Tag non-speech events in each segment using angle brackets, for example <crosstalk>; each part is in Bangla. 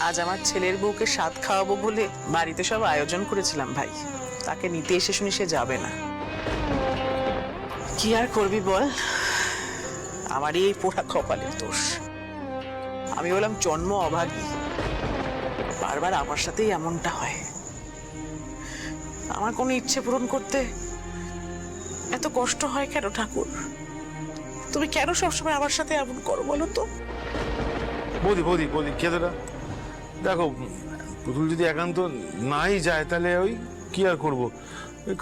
আজ আমার ছেলের বউকে স্বাদ খাওয়াবো বলে বাড়িতে সব আয়োজন করেছিলাম ভাই। তাকে নিতে এসে শুনি সে যাবে না। কি আর করবি বল? আমারই এই পোড়া কপালের দোষ। আমি বললাম, জন্ম অভাগী। বারবার আমার সাথেই এমনটা হয়। আমার কোনো ইচ্ছে পূরণ করতে এত কষ্ট হয় কেন ঠাকুর? তুমি কেন সবসময় আমার সাথে এমন করো বলো তো? বৌদি বৌদি বৌদি না দেখো, পুতুল যদি একান্ত নাই যায়, তাহলে ওই কি আর করব?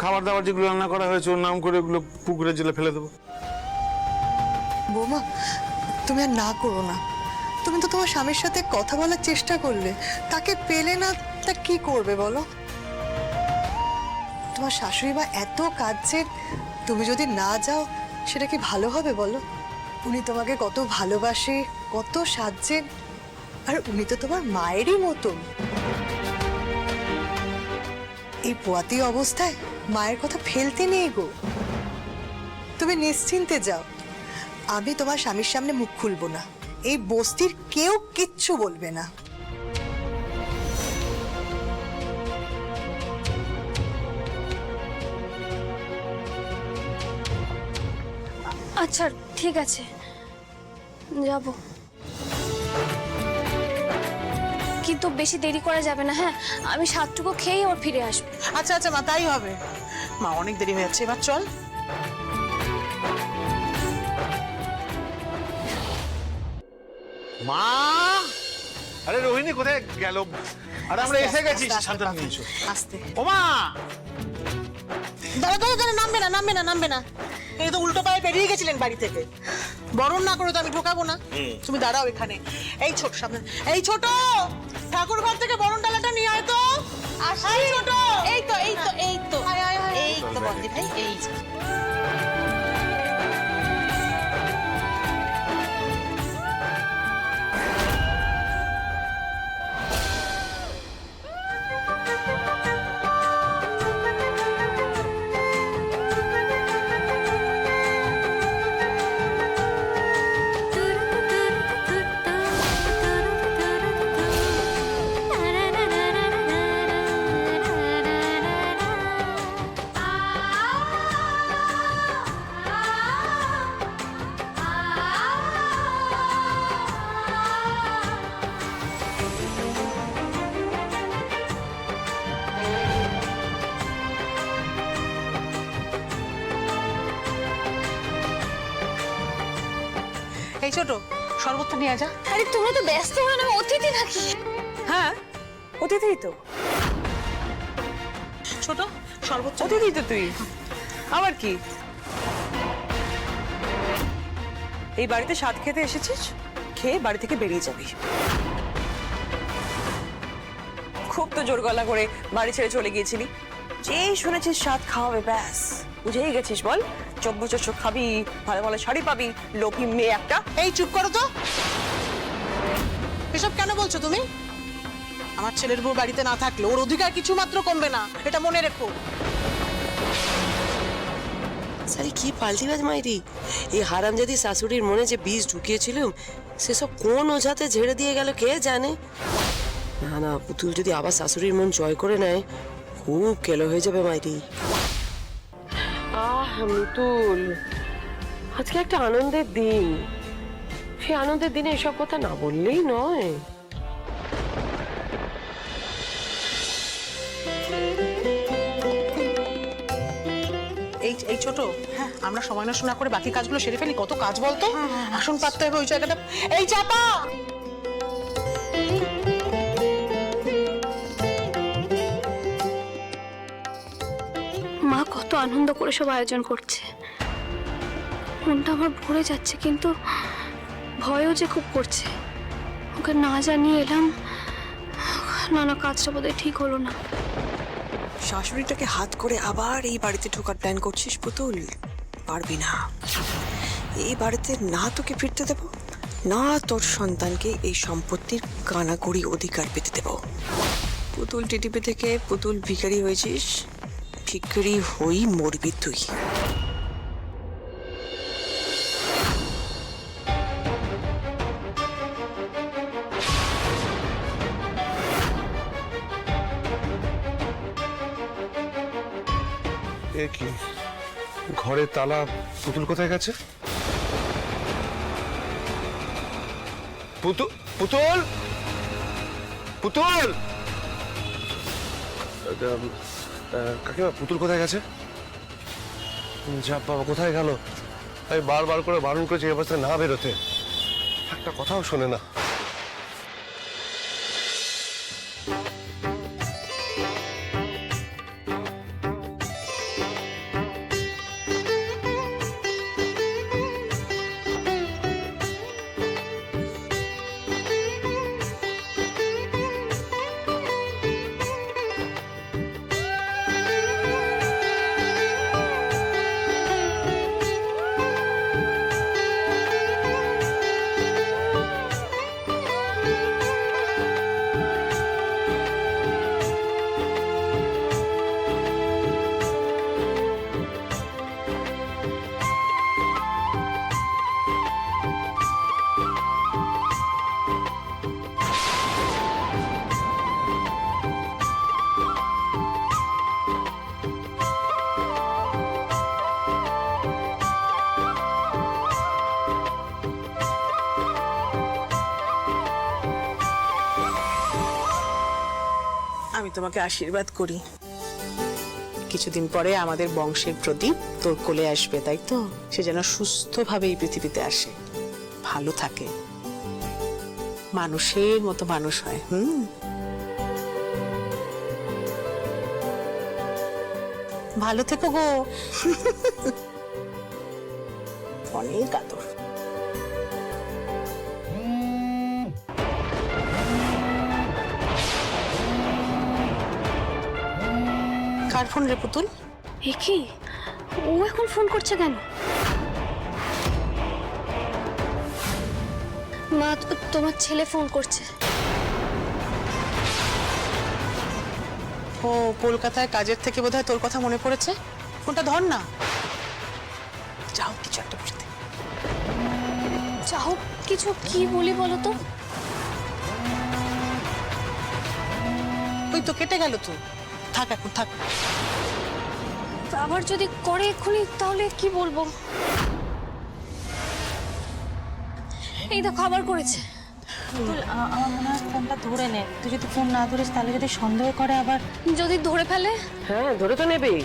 খাবার দাবার যেগুলো রান্না করা হয়েছে, ওর নাম করে ওগুলো পুকুরে জেলে ফেলে দেবো। বৌমা, তুমি আর না করো না। তুমি তো তোমার স্বামীর সাথে কথা বলার চেষ্টা করলে। তাকে পেলে না, তা কি করবে বলো? তোমার শাশুড়ি মা এত কাঁদছেন তুমি যদি না যাও, সেটা কি ভালো হবে বলো? উনি তোমাকে কত ভালোবাসে, কত সাজছেন। আর উনি তো তোমার মায়েরই মতন। এই পোয়াতি অবস্থায় মায়ের কথা ফেলতে নেই গো। তুমি নিশ্চিন্তে যাও। আমি তোমার স্বামীর সামনে মুখ খুলবো না। এই বস্তির কেউ কিচ্ছু বলবে না। আচ্ছা ঠিক আছে। যাব। কিন্তু বেশি দেরি করা যাবে না হ্যাঁ? আমি সাতটুকু খেয়েই ওর ফিরে আসব। আচ্ছা আচ্ছা মা তাই হবে। মা অনেক দেরি হয়ে যাচ্ছে এবার চল। মা! আরে রোহিণী কোথায় গেল? আরে আমরা এসে গেছি। সাবধান নিয়েছো আস্তে। ও মা! দাঁড়া দাঁড়া দাঁড়া নামবে না নামবে না নামবে না। এই তো উল্টো পায়ে বেরিয়ে গেছিলেন বাড়ি থেকে। বরণ না করে তো আমি ঢোকাবো না। তুমি দাঁড়াও এখানে। এই ছোট সামনে। এই ছোট! ঠাকুর ঘর থেকে বরণ ডালাটা নিয়ে আয় তো। আসি ছোট! এই তো এই তো এই তো। আয়, আয়, আয়। এই তো বন্দি ভাই এই ছোট শরবতটা নিয়ে যা। আরে তোমরা তো ব্যস্ত হয়ে না অতিথি নাকি হ্যাঁ? অতিথি তো। ছোট শরবত অতিথি তো তুই। আবার কি? এই বাড়িতে স্বাদ খেতে এসেছিস? খেয়ে বাড়ি থেকে বেরিয়ে যাবি। তো জোর গলা করে বাড়ি ছেড়ে চলে গিয়েছিলি। যেই শুনেছিস স্বাদ খাওয়াবে ব্যাস। বুঝেই গেছিস বল চব্য চস্য খাবি ভালো ভালো শাড়ি পাবি লোভী মেয়ে একটা। এই চুপ করো তো। এসব কেন বলছো তুমি? আমার ছেলের বউ বাড়িতে না থাকলে ওর অধিকার কিছু মাত্র কমবে না এটা মনে রেখো। সারি কি পাল্টি পাল্টিবাজ মাইরি? এই হারামজাদি শাশুড়ির মনে যে বীজ ঢুকিয়েছিলাম সেসব কোন ওঝাতে ঝেড়ে দিয়ে গেল কে জানে? না না পুতুল যদি আবার শাশুড়ির মন জয় করে নেয় খুব কেলো হয়ে যাবে মাইরি। আহ মিতুল আজকে একটা আনন্দের দিন। সে আনন্দের দিনে এসব কথা না বললেই নয়। এই এই ছোট হ্যাঁ আমরা সময় নষ্ট না করে বাকি কাজগুলো সেরে ফেলি। কত কাজ বলতো? আসন পাততে হবে ওই জায়গাটা। এই চাপা! আনন্দ করে সব আয়োজন করছে। মনটা আমার ভরে যাচ্ছে, কিন্তু ভয়ও যে খুব করছে। ওকে না জানিয়ে এলাম না না কাজটা বোধহয় ঠিক হলো না। শাশুড়িটাকে হাত করে আবার এই বাড়িতে ঢোকার প্ল্যান করছিস পুতুল? পারবি না। এই বাড়িতে না তোকে ফিরতে দেব, না তোর সন্তানকে এই সম্পত্তির কানাকড়ি অধিকার পেতে দেব। পুতুল টিটিপি থেকে পুতুল ভিখারি হয়েছিস? ফিকরি হই মরবি তুই। কি? ঘরে তালা পুতুল কোথায় গেছে? পুতুল! পুতুল! পুতুল কাকিমা, পুতুল কোথায় গেছে? যা বাবা, কোথায় গেল? আমি বারবার করে বারণ করেছি এ না বেরোতে। একটা কথাও শোনে না। তোমাকে আশীর্বাদ করি। কিছুদিন পরে আমাদের বংশের প্রদীপ তোর কোলে আসবে তাই তো? সে যেন সুস্থভাবে এই পৃথিবীতে আসে। ভালো থাকে। মানুষের মতো মানুষ হয় হুম? ভালো থেকো গো। <laughs> অনেক আদর। কার ফোন রে পুতুল? এ কি? ও এখন ফোন করছে কেন? মা তোমার ছেলে ফোন করছে। ও কলকাতায় কাজের থেকে বোধহয় তোর কথা মনে পড়েছে? ফোনটা ধর না। যাও কিছু একটা বুঝতে চাও কিছু কি বলি বলো তো? ওই তো কেটে গেল তো। থাক এখন থাক। আবার যদি করে এক্ষুনি তাহলে কি বলব? এই দেখো আবার করেছে। আ- আমার মনে হয় ফোনটা ধরে নে। তুই যদি ফোন না ধরিস তাহলে যদি সন্দেহ করে আবার যদি ধরে ফেলে? হ্যাঁ ধরে তো নেবেই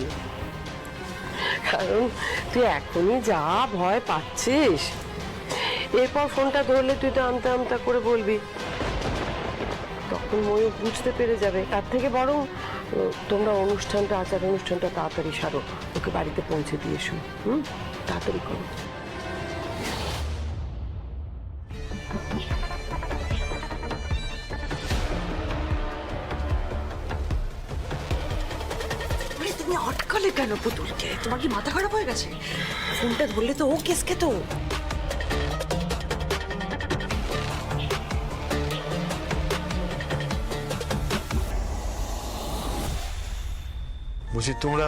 কারণ তুই এখনই যা ভয় পাচ্ছিস। এরপর ফোনটা ধরলে তুই তো আমতা আমতা করে বলবি। তখন ময়ূর বুঝতে পেরে যাবে। তার থেকে বরং উম, তোমরা অনুষ্ঠানটা আচার অনুষ্ঠানটা তাড়াতাড়ি সারো। ওকে বাড়িতে পৌঁছে দিয়ে এসো হুম? তাড়াতাড়ি করো। তুমি আটকালে কেন পুতুলকে? তোমার কি মাথা খারাপ হয়ে গেছে? ফোনটা ধরলে তো ও কেসকে তো। বলছি তোমরা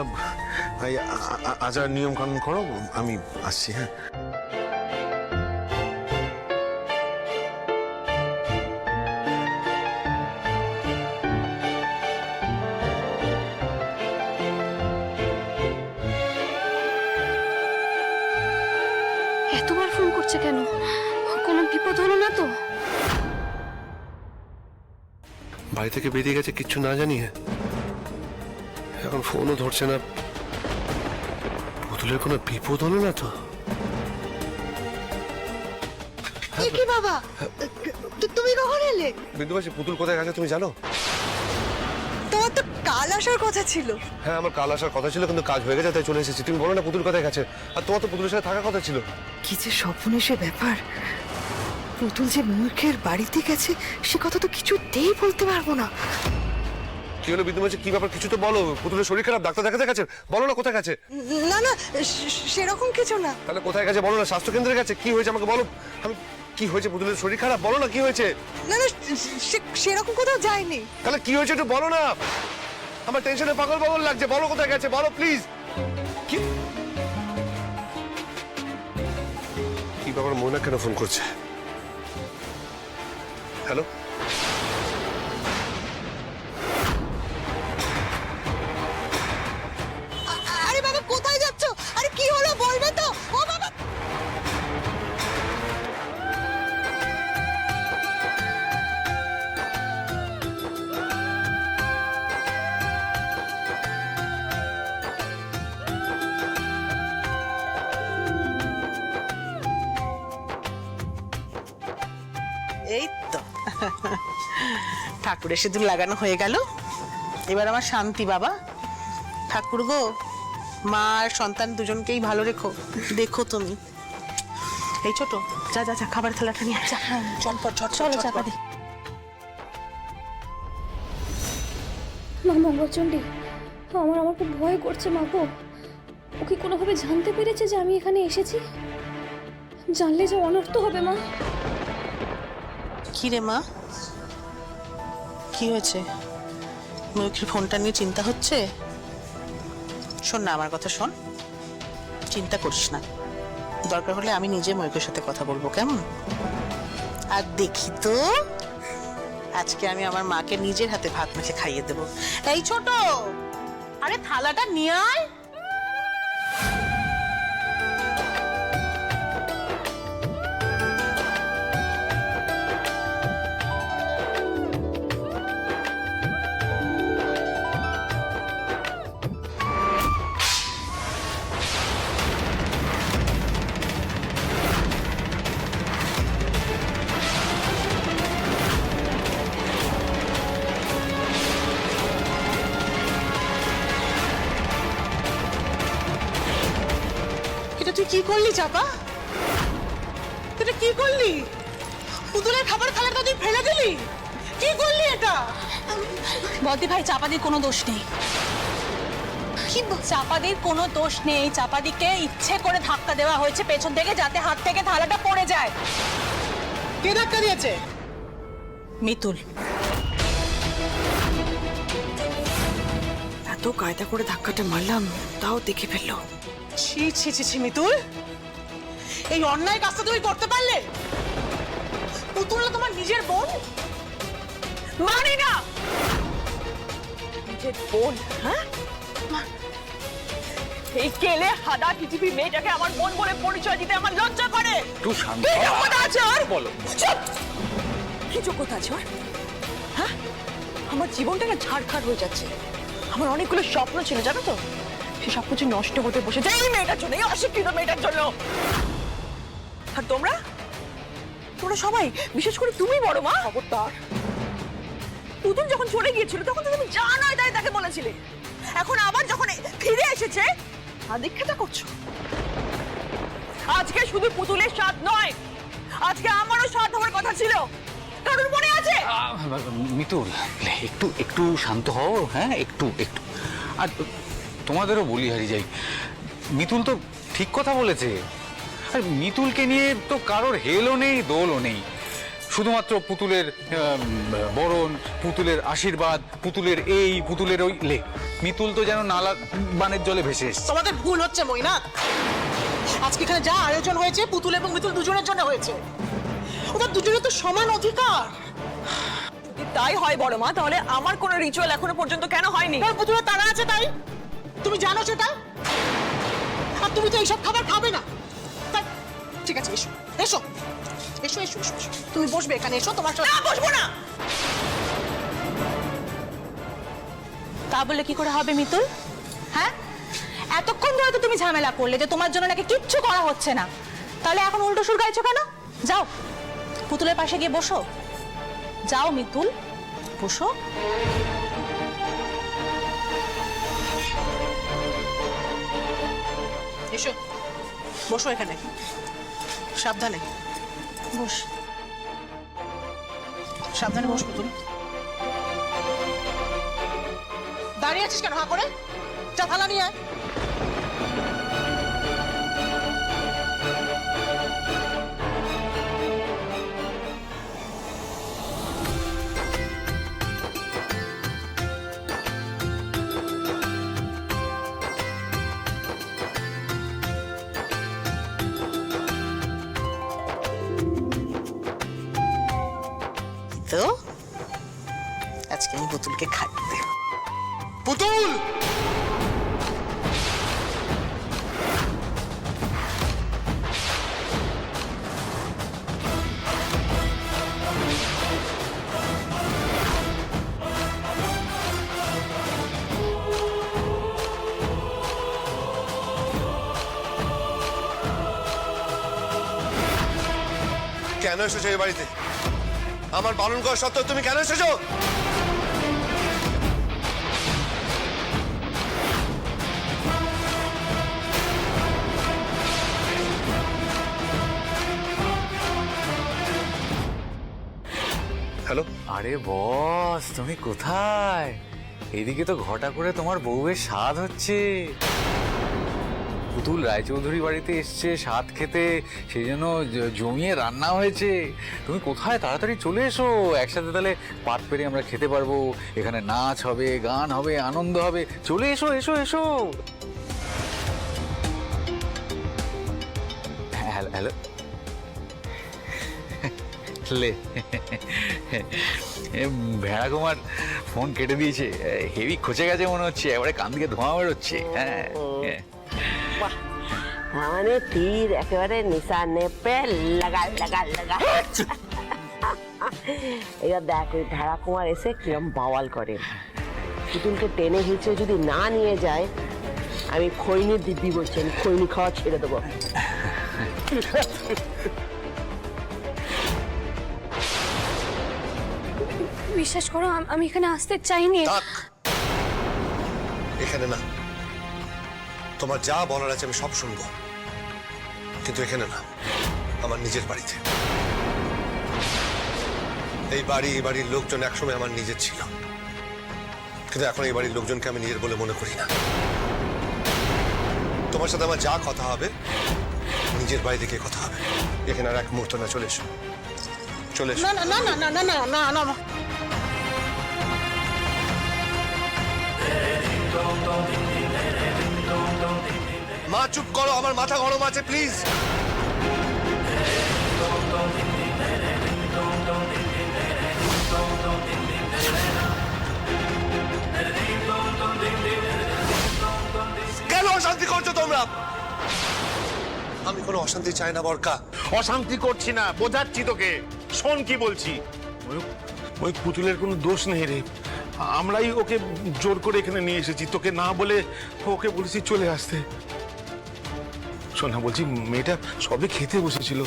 এই আ- আ- আচার নিয়ম কানুন করো আমি আসছি হ্যাঁ? এতবার ফোন করছে কেন? কোনো বিপদ হলো না তো? বাড়ি থেকে বেরিয়ে গেছে কিচ্ছু না জানিয়ে। এখন ফোনও ধরছে না। পুতুলের কোনো বিপদ হলো না তো? কি বাবা? তুমি কখন এলে? বিন্দুবাসী পুতুল কোথায় গেছে তুমি জানো? তোমার তো কাল আসার কথা ছিল। হ্যাঁ আমার কাল আসার কথা ছিল কিন্তু কাজ হয়ে গেছে তাই চলে এসেছি। তুমি বলো না পুতুল কোথায় গেছে? আর তোমার তো পুতুলের সাথে থাকার কথা ছিল। কি যে স্বপ্নেশে ব্যাপার। পুতুল যে মূর্খের বাড়িতে গেছে সে কথা তো কিছুতেই বলতে পারব না। কি হলো বিন্দুবাসী কি ব্যাপার কিছু তো বলো। পুতুলের শরীর খারাপ ডাক্তার দেখাতে গেছে? বলো না কোথায় গেছে? না না সেরকম কিছু না। তাহলে কোথায় গেছে বলো না স্বাস্থ্য কেন্দ্রে গেছে? কি হয়েছে আমাকে বলো? আমি কি হয়েছে? পুতুলের শরীর খারাপ? বলো না কি হয়েছে? না না সেরকম কোথাও যায়নি। তাহলে কি হয়েছে একটু বলো না। আমার টেনশনে পাগল পাগল লাগছে। বলো কোথায় গেছে? বলো প্লিজ কি? কি ব্যাপার মোনা কেন ফোন করছে? হ্যালো ঠাকুরের সিঁদুর লাগানো হয়ে গেল। এবার আমার শান্তি বাবা। ঠাকুর গো মা আর সন্তান দুজনকেই ভালো রেখো দেখো তুমি। এই ছোট যা যা যা খাবার থালাটা নিয়ে যা। চল পর চল চল। চাপা দে মা মঙ্গলচণ্ডী আমার আমার খুব ভয় করছে মা গো। ও কি কোনোভাবে জানতে পেরেছে যে আমি এখানে এসেছি? জানলে যে অনর্থ হবে মা। কি রে মা? কি হয়েছে? ময়ূখীর ফোনটা নিয়ে চিন্তা হচ্ছে? শোন না, আমার কথা শোন। চিন্তা করিস না। দরকার হলে আমি নিজে ময়ূখের সাথে কথা বলব, কেমন? আর দেখি তো, আজকে আমি আমার মাকে নিজের হাতে ভাত মেখে খাইয়ে দেবো। এই ছোট! আরে থালাটা নিয়ে আয়। চাপা? এটা কি করলি? পুতুলের খাবার থালাটা তুই ফেলে দিলি? কি করলি এটা? বদি ভাই চাপাদির কোনো দোষ নেই। চাপাদির কোনো দোষ নেই। চাপাদিকে ইচ্ছে করে ধাক্কা দেওয়া হয়েছে পেছন থেকে যাতে হাত থেকে থালাটা পড়ে যায়। কে ধাক্কা দিয়েছে? মিতুল। এত কায়দা করে ধাক্কাটা মারলাম তাও দেখে ফেলল। ছি ছি ছি ছি মিতুল। এই অন্যায় কাজটা তুমি করতে পারলে? পুতুল না তোমার নিজের বোন? মানি না! নিজের বোন হ্যাঁ? এই কেলে হাদা টিটিপি মেয়েটাকে আমার বোন বলে পরিচয় দিতে আমার লজ্জা করে। একটু শান্ত কি যোগ্যতা আছে ওর? বলো। চুপ! কি যোগ্যতা আছে ওর? হ্যাঁ? আমার জীবনটা না ঝাড়খাড় হয়ে যাচ্ছে। আমার অনেকগুলো স্বপ্ন ছিল জানো তো? সে সব কিছু নষ্ট হতে বসেছে। এই মেয়েটার জন্য এই অশিক্ষিত মেয়েটার জন্য। আর তোমরা? তোমরা সবাই বিশেষ করে তুমি বড় মা। খবরদার। পুতুল যখন চলে গিয়েছিল তখন তো তুমি যা নয় তাই তাকে বলেছিলে। এখন আবার যখন ফিরে এসেছে আর আদিক্ষেতা করছ? আজকে শুধু পুতুলের স্বাদ নয় আজকে আমারও স্বাদ হওয়ার কথা ছিল। কারণ মনে আছে? মিতুল একটু একটু শান্ত হও হ্যাঁ একটু একটু। আর তোমাদেরও বলি হারি যাই মিতুল তো ঠিক কথা বলেছে। আর মিতুলকে নিয়ে তো কারোর হেলও নেই, দোলও নেই। শুধুমাত্র পুতুলের বরণ, পুতুলের আশীর্বাদ, পুতুলের এই, পুতুলের ওই লে। মিতুল তো যেন নালা বানের জলে ভেসে এসছে। তোমাদের ভুল হচ্ছে মইনা আজকে এখানে যা আয়োজন হয়েছে, পুতুল এবং মিতুল দুজনের জন্য হয়েছে। ওদের দুজনের তো সমান অধিকার। তাই হয় বড় মা, তাহলে আমার কোনো রিচুয়াল এখনও পর্যন্ত কেন হয়নি? পুতুলের তারা আছে তাই। তুমি জানো সেটা? আর তুমি তো এইসব খাবার খাবে না। ঠিক আছে এসো। এসো। এসো এসো এসো এসো। তুমি বসবে এখানে এসো তোমার সাথে না বসবো না! তা বলে কি করে হবে মিতুল? হ্যাঁ? এতক্ষণ ধরে তো তুমি ঝামেলা করলে যে তোমার জন্য নাকি কিচ্ছু করা হচ্ছে না। তাহলে এখন উল্টো সুর গাইছো কেন? যাও। পুতুলের পাশে গিয়ে বসো। যাও মিতুল। বসো। এসো। বসো এখানে। সাবধানে। বস। সাবধানে বস পুতুল। দাঁড়িয়ে আছিস কেন হা করে? চা থালা নিয়ে আয়। পুতুলকে দেব পুতুল! কেন এসেছ এই বাড়িতে? আমার বারণ করা সত্ত্বেও তুমি কেন এসেছ? আরে বস তুমি কোথায়? এদিকে তো ঘটা করে তোমার বউয়ের স্বাদ হচ্ছে। পুতুল রায়চৌধুরী বাড়িতে এসছে স্বাদ খেতে সেই জন্য জমিয়ে রান্না হয়েছে। তুমি কোথায়? তাড়াতাড়ি চলে এসো। একসাথে তাহলে পাত পেরে আমরা খেতে পারব। এখানে নাচ হবে গান হবে আনন্দ হবে। চলে এসো এসো এসো। হ্যাঁ, হ্যালো হ্যালো। লে এ, ভেড়া কুমার ফোন কেটে দিয়েছে। হেভি খচে গেছে মনে হচ্ছে এবারে কান দিকে ধোঁয়া বেরোচ্ছে। হ্যাঁ হ্যাঁ। মানে তীর একেবারে নিশানে পে লাগা লাগা লাগা এবার দেখ ওই ধারা কুমার এসে কিরম বাওয়াল করে। পুতুলকে টেনে হিঁচড়ে যদি না নিয়ে যায় আমি খৈনির দিব্যি বলছি আমি খৈনি খাওয়া ছেড়ে দেবো। বিশ্বাস করো আমি এখানে আসতে চাইনি এখানে না তোমার যা বলার আছে আমি সব শুনব কিন্তু এখানে না আমার নিজের বাড়িতে এই বাড়ি এই বাড়ির লোকজন একসময় আমার নিজের ছিল কিন্তু এখন এই বাড়ির লোকজনকে আমি নিজের বলে মনে করি না তোমার সাথে আমার যা কথা হবে নিজের বাড়ি থেকে কথা হবে এখানে আর এক মুহূর্ত না চলে এসো চলে এসো না না না না না না না না চুপ করো, আমার মাথা গরম আছে প্লিজ কেন অশান্তি করছ তোমরা? আমি কোনো অশান্তি চাই না, বরকা। অশান্তি করছি না, বোঝাচ্ছি তোকে। শোন কি বলছি। ওই- পুতুলের কোনো দোষ নেই রে। আমরাই ওকে জোর করে এখানে নিয়ে এসেছি। তোকে না বলে ওকে বলেছি চলে আসতে। শোনা বলছি মেয়েটা সবে খেতে বসেছিল।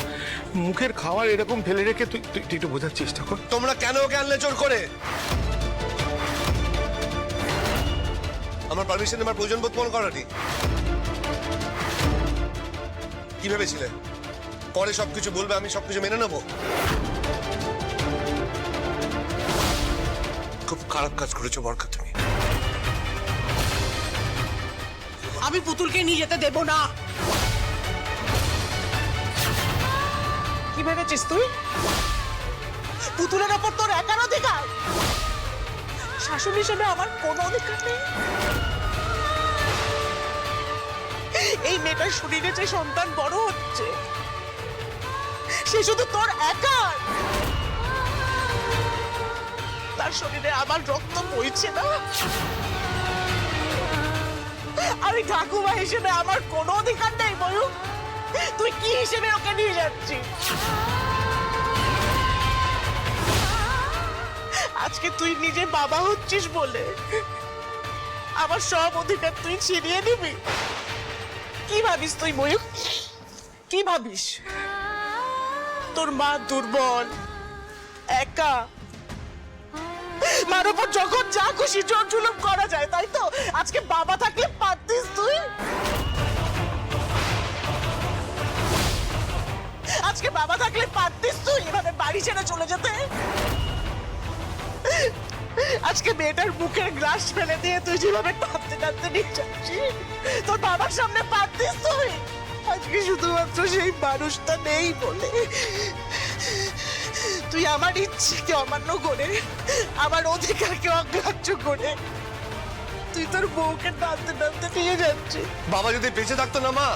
মুখের খাবার এরকম ফেলে রেখে তুই তুই একটু বোঝার চেষ্টা কর। তোমরা কেন ওকে আনলে জোর করে? আমার পারমিশন আমার প্রয়োজন বোধ মনে করাটি। কি ভেবেছিলে? পরে সবকিছু বলবে আমি সবকিছু মেনে নেব? খুব খারাপ কাজ করেছ বরকা তুমি। আমি পুতুলকে নিয়ে যেতে দেব না। ভেবেছিস তুই? পুতুলের ওপর তোর একার অধিকার? শাশুড়ি হিসেবে আমার কোনো অধিকার নেই। এই মেয়েটার শরীরে যে সন্তান বড় হচ্ছে, সে শুধু তোর একার। তার শরীরে আমার রক্ত বইছে না। আমি ঠাকুমা হিসেবে আমার কোনো অধিকার নেই বলু তুই কি হিসেবে ওকে নিয়ে যাচ্ছিস? আজকে তুই নিজে বাবা হচ্ছিস বলে আমার সব অধিকার তুই ছিনিয়ে নিবি। কি ভাবিস তুই, ময়ূর? কি ভাবিস? তোর মা দুর্বল, একা। মার উপর যখন যা খুশি জোর জুলুম করা যায়, তাই তো? আজকে বাবা থাকলে পারতিস তুই? আজকে বাবা থাকলে পারতিস তুই, এভাবে বাড়ি ছেড়ে চলে যেতে। আজকে মেয়েটার মুখের গ্লাস ফেলে দিয়ে তুই যেভাবে টানতে টানতে নিয়ে যাচ্ছিস, তোর বাবার সামনে পারতিস তুই। আজকে শুধুমাত্র সেই মানুষটা নেই বলে তুই আমার ইচ্ছেকে অমান্য করে, আমার অধিকারকে অগ্রাহ্য করে তুই তোর বউকে টানতে টানতে নিয়ে যাচ্ছিস। বাবা যদি বেঁচে থাকতো না মা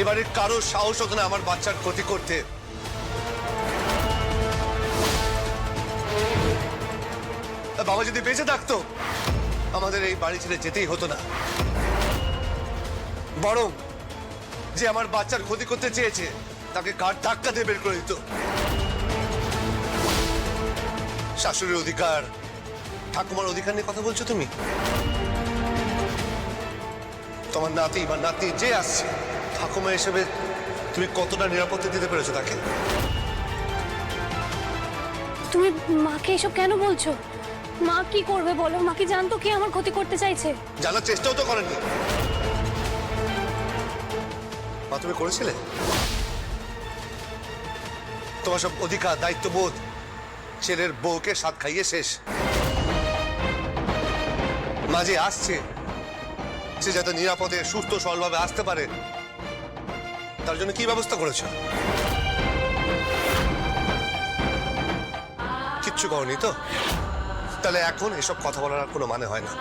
এবারে কারও সাহস হতো না আমার বাচ্চার ক্ষতি করতে। বাবা যদি বেঁচে থাকতো, আমাদের এই বাড়ি ছেড়ে যেতেই হতো না। বরং যে আমার বাচ্চার ক্ষতি করতে চেয়েছে, তাকে কার ধাক্কা দিয়ে বের করে দিত? শাশুড়ির অধিকার, ঠাকুমার অধিকার নিয়ে কথা বলছো তুমি? তোমার নাতি বা নাতি যে আসছে ঠাকুমা হিসেবে তুমি কতটা নিরাপত্তা দিতে পেরেছ তাকে? তুমি মাকে এসব কেন বলছো? মা কি করবে বলো? মা কি জানতো কে আমার ক্ষতি করতে চাইছে? জানার চেষ্টাও তো করেননি মা তুমি করেছিলে? তোমার সব অধিকার দায়িত্ববোধ ছেলের বউকে সাত খাইয়ে শেষ। মাঝে আসছে সে যাতে নিরাপদে সুস্থ সরলভাবে আসতে পারে তার জন্য কি ব্যবস্থা করেছ? কিচ্ছু করনি তো? তাহলে এখন এসব কথা বলার আর কোনো মানে হয় না।